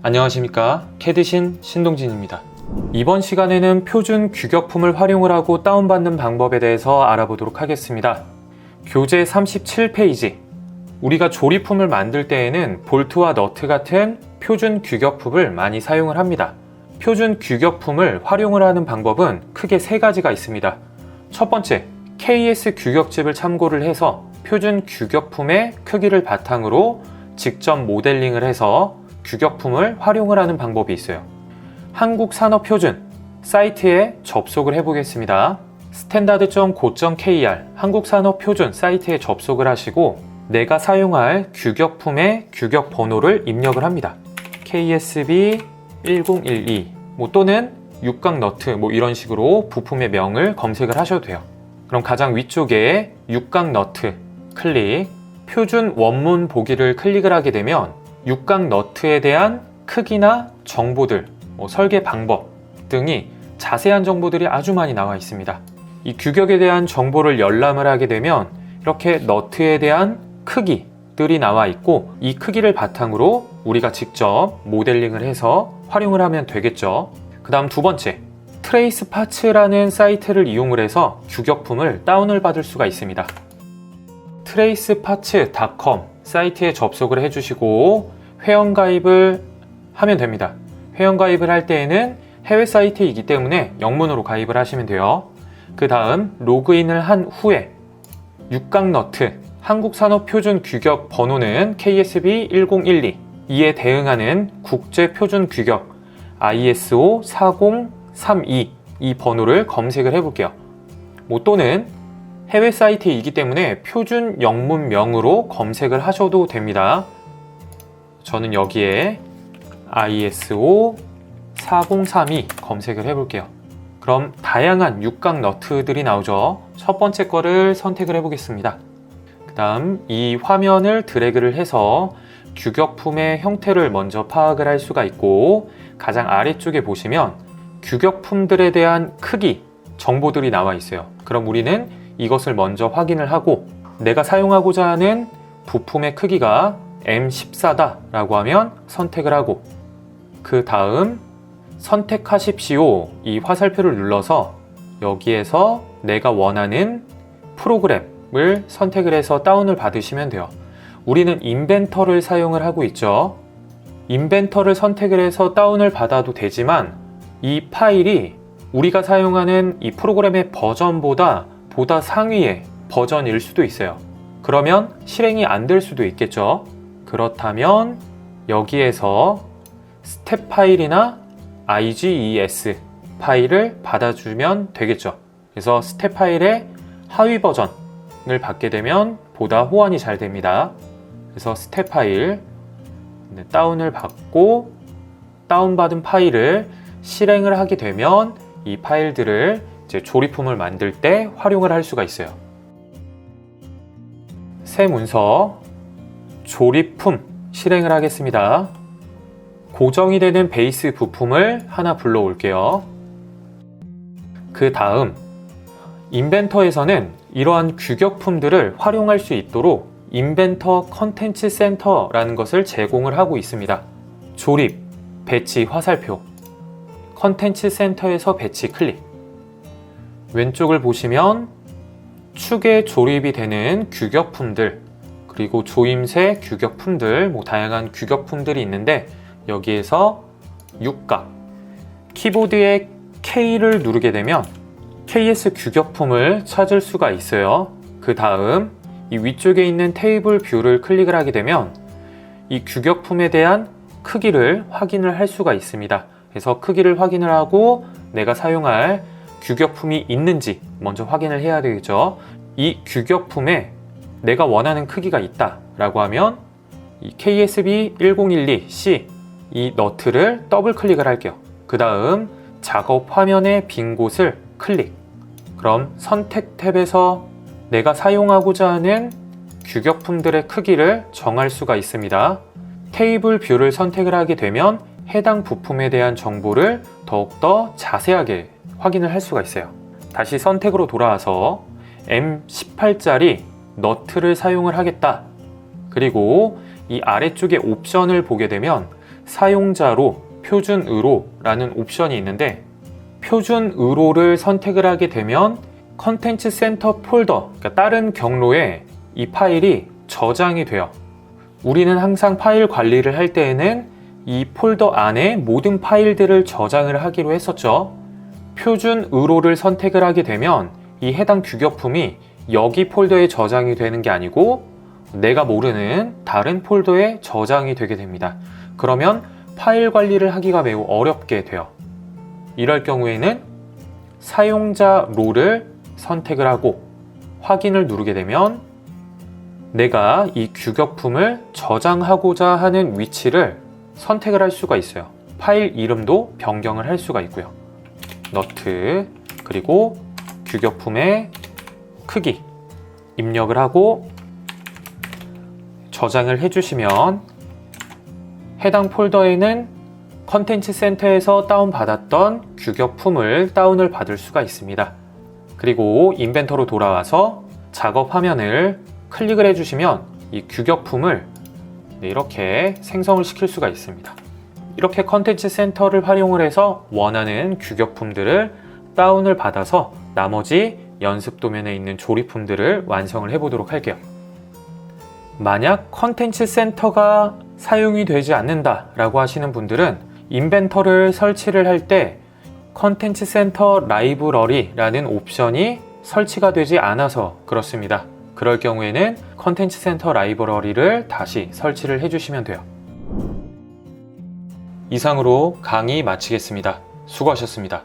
안녕하십니까? 캐드신 신동진입니다. 이번 시간에는 표준 규격품을 활용을 하고 다운받는 방법에 대해서 알아보도록 하겠습니다. 교재 37페이지. 우리가 조립품을 만들 때에는 볼트와 너트 같은 표준 규격품을 많이 사용을 합니다. 표준 규격품을 활용을 하는 방법은 크게 세 가지가 있습니다. 첫 번째 KS 규격집을 참고를 해서 표준 규격품의 크기를 바탕으로 직접 모델링을 해서 규격품을 활용을 하는 방법이 있어요. 한국산업표준 사이트에 접속을 해보겠습니다. standard.go.kr 한국산업표준 사이트에 접속을 하시고 내가 사용할 규격품의 규격 번호를 입력을 합니다. KSB 1012 뭐 또는 육각 너트 뭐 이런 식으로 부품의 명을 검색을 하셔도 돼요. 그럼 가장 위쪽에 육각 너트 클릭 표준 원문 보기를 클릭을 하게 되면 육각 너트에 대한 크기나 정보들, 뭐 설계 방법 등이 자세한 정보들이 아주 많이 나와 있습니다. 이 규격에 대한 정보를 열람을 하게 되면 이렇게 너트에 대한 크기들이 나와 있고 이 크기를 바탕으로 우리가 직접 모델링을 해서 활용을 하면 되겠죠. 그 다음 두 번째, 트레이스 파츠라는 사이트를 이용을 해서 규격품을 다운을 받을 수가 있습니다. 트레이스파츠.com 사이트에 접속을 해주시고 회원가입을 하면 됩니다. 회원가입을 할 때에는 해외 사이트이기 때문에 영문으로 가입을 하시면 돼요. 그 다음 로그인을 한 후에 육각너트 한국산업표준 규격 번호는 KSB 1012 이에 대응하는 국제표준 규격 ISO 4032 이 번호를 검색을 해볼게요. 뭐 또는 해외 사이트이기 때문에 표준 영문명으로 검색을 하셔도 됩니다. 저는 여기에 ISO 4032 검색을 해볼게요. 그럼 다양한 육각 너트들이 나오죠. 첫 번째 거를 선택을 해보겠습니다. 그 다음 이 화면을 드래그를 해서 규격품의 형태를 먼저 파악을 할 수가 있고 가장 아래쪽에 보시면 규격품들에 대한 크기 정보들이 나와 있어요. 그럼 우리는 이것을 먼저 확인을 하고 내가 사용하고자 하는 부품의 크기가 M14다 라고 하면 선택을 하고 그 다음 선택하십시오 이 화살표를 눌러서 여기에서 내가 원하는 프로그램을 선택을 해서 다운을 받으시면 돼요. 우리는 인벤터를 사용을 하고 있죠. 인벤터를 선택을 해서 다운을 받아도 되지만 이 파일이 우리가 사용하는 이 프로그램의 버전보다 보다 상위의 버전일 수도 있어요. 그러면 실행이 안 될 수도 있겠죠. 그렇다면 여기에서 스텝 파일이나 IGES 파일을 받아주면 되겠죠. 그래서 스텝 파일의 하위 버전을 받게 되면 보다 호환이 잘 됩니다. 그래서 스텝 파일 네, 다운을 받고 다운받은 파일을 실행을 하게 되면 이 파일들을 이제 조립품을 만들 때 활용을 할 수가 있어요. 새 문서 조립품 실행을 하겠습니다. 고정이 되는 베이스 부품을 하나 불러올게요. 그 다음 인벤터에서는 이러한 규격품들을 활용할 수 있도록 인벤터 컨텐츠 센터라는 것을 제공을 하고 있습니다. 조립, 배치 화살표, 컨텐츠 센터에서 배치 클릭. 왼쪽을 보시면 축에 조립이 되는 규격품들, 그리고 조임새 규격품들, 뭐 다양한 규격품들이 있는데 여기에서 육각, 키보드에 K를 누르게 되면 KS 규격품을 찾을 수가 있어요. 그 다음 이 위쪽에 있는 테이블 뷰를 클릭을 하게 되면 이 규격품에 대한 크기를 확인을 할 수가 있습니다. 그래서 크기를 확인을 하고 내가 사용할 규격품이 있는지 먼저 확인을 해야 되겠죠. 이 규격품에 내가 원하는 크기가 있다 라고 하면 이 KSB 1012C 이 너트를 더블 클릭을 할게요. 그 다음 작업 화면의 빈 곳을 클릭. 그럼 선택 탭에서 내가 사용하고자 하는 규격품들의 크기를 정할 수가 있습니다. 테이블 뷰를 선택을 하게 되면 해당 부품에 대한 정보를 더욱더 자세하게 확인을 할 수가 있어요. 다시 선택으로 돌아와서 M18짜리 너트를 사용을 하겠다. 그리고 이 아래쪽에 옵션을 보게 되면 사용자로 표준으로라는 옵션이 있는데 표준으로를 선택을 하게 되면 컨텐츠 센터 폴더, 그러니까 다른 경로에 이 파일이 저장이 돼요. 우리는 항상 파일 관리를 할 때에는 이 폴더 안에 모든 파일들을 저장을 하기로 했었죠. 표준으로를 선택을 하게 되면 이 해당 규격품이 여기 폴더에 저장이 되는 게 아니고 내가 모르는 다른 폴더에 저장이 되게 됩니다. 그러면 파일 관리를 하기가 매우 어렵게 돼요. 이럴 경우에는 사용자 롤을 선택을 하고 확인을 누르게 되면 내가 이 규격품을 저장하고자 하는 위치를 선택을 할 수가 있어요. 파일 이름도 변경을 할 수가 있고요. 너트 그리고 규격품의 크기 입력을 하고 저장을 해주시면 해당 폴더에는 컨텐츠 센터에서 다운받았던 규격품을 다운을 받을 수가 있습니다. 그리고 인벤터로 돌아와서 작업 화면을 클릭을 해주시면 이 규격품을 네, 이렇게 생성을 시킬 수가 있습니다. 이렇게 컨텐츠 센터를 활용을 해서 원하는 규격품들을 다운을 받아서 나머지 연습 도면에 있는 조립품들을 완성을 해보도록 할게요. 만약 컨텐츠 센터가 사용이 되지 않는다 라고 하시는 분들은 인벤터를 설치를 할 때 컨텐츠 센터 라이브러리라는 옵션이 설치가 되지 않아서 그렇습니다. 그럴 경우에는 컨텐츠 센터 라이브러리를 다시 설치를 해주시면 돼요. 이상으로 강의 마치겠습니다. 수고하셨습니다.